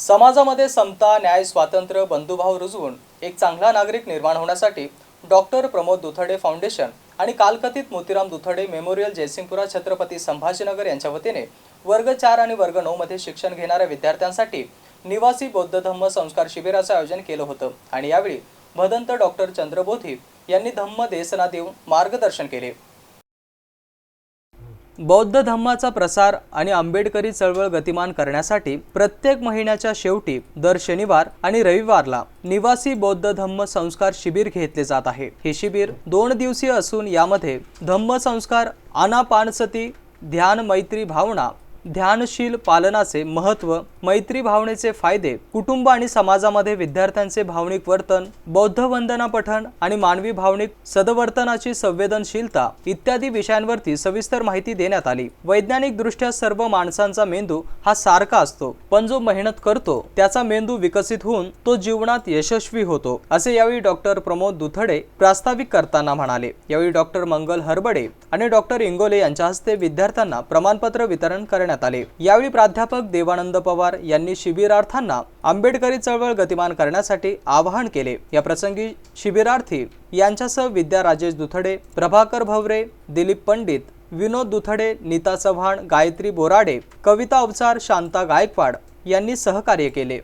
समाजामध्ये समता न्याय स्वातंत्र्य बंधुभाव रुजवून एक चांगला नागरिक निर्माण होण्यासाठी डॉक्टर प्रमोद दुथडे फाउंडेशन आणि कालकथित मोतीराम दुथडे मेमोरियल जयसिंगपुरा छत्रपती संभाजीनगर यांच्या वतीने वर्ग चार आणि वर्ग नऊ मध्ये शिक्षण घेणाऱ्या विद्यार्थ्यांसाठी निवासी बौद्ध धम्म संस्कार शिबिराचं आयोजन केलं होतं. आणि यावेळी भदंत डॉक्टर चंद्रबोधी यांनी धम्म देसना देऊन मार्गदर्शन केले. बौद्ध धम्माचा प्रसार आणि आंबेडकरी चळवळ गतिमान करण्यासाठी प्रत्येक महिन्याच्या शेवटी दर शनिवार आणि रविवारला निवासी बौद्ध धम्म संस्कार शिबिर घेतले जात आहे. हे शिबिर दोन दिवसीय असून यामध्ये धम्म संस्कार आनापानसती ध्यान मैत्री भावना ध्यानशील पालनाचे महत्त्व मैत्री भावनेचे फायदे कुटुंब आणि समाजामध्ये विद्यार्थ्यांचे भावनिक वर्तन बौद्ध वंदना पठण आणि मानवी भावनिक सदवर्तनाची संवेदनशीलता इत्यादी विषयांवरती सविस्तर माहिती देण्यात आली. वैज्ञानिक दृष्ट्या सर्व माणसांचा मेंदू हा सारखा असतो पण जो मेहनत करतो त्याचा मेंदू विकसित होऊन तो जीवनात यशस्वी होतो असे यावेळी डॉक्टर प्रमोद दुथडे प्रास्ताविक करताना म्हणाले. यावेळी डॉक्टर मंगल हरबडे आणि डॉक्टर इंगोले यांच्या हस्ते विद्यार्थ्यांना प्रमाणपत्र वितरण करण्यात आले. यावेळी प्राध्यापक देवानंद पवार यांनी शिबिरार्थांना आंबेडकरी चळवळ गतिमान करण्यासाठी आवाहन केले. या प्रसंगी शिबिरार्थी यांच्यासह विद्या राजेश दुथडे प्रभाकर भवरे दिलीप पंडित विनोद दुथडे नीता चव्हाण गायत्री बोराडे कविता अवचार शांता गायकवाड यांनी सहकार्य केले.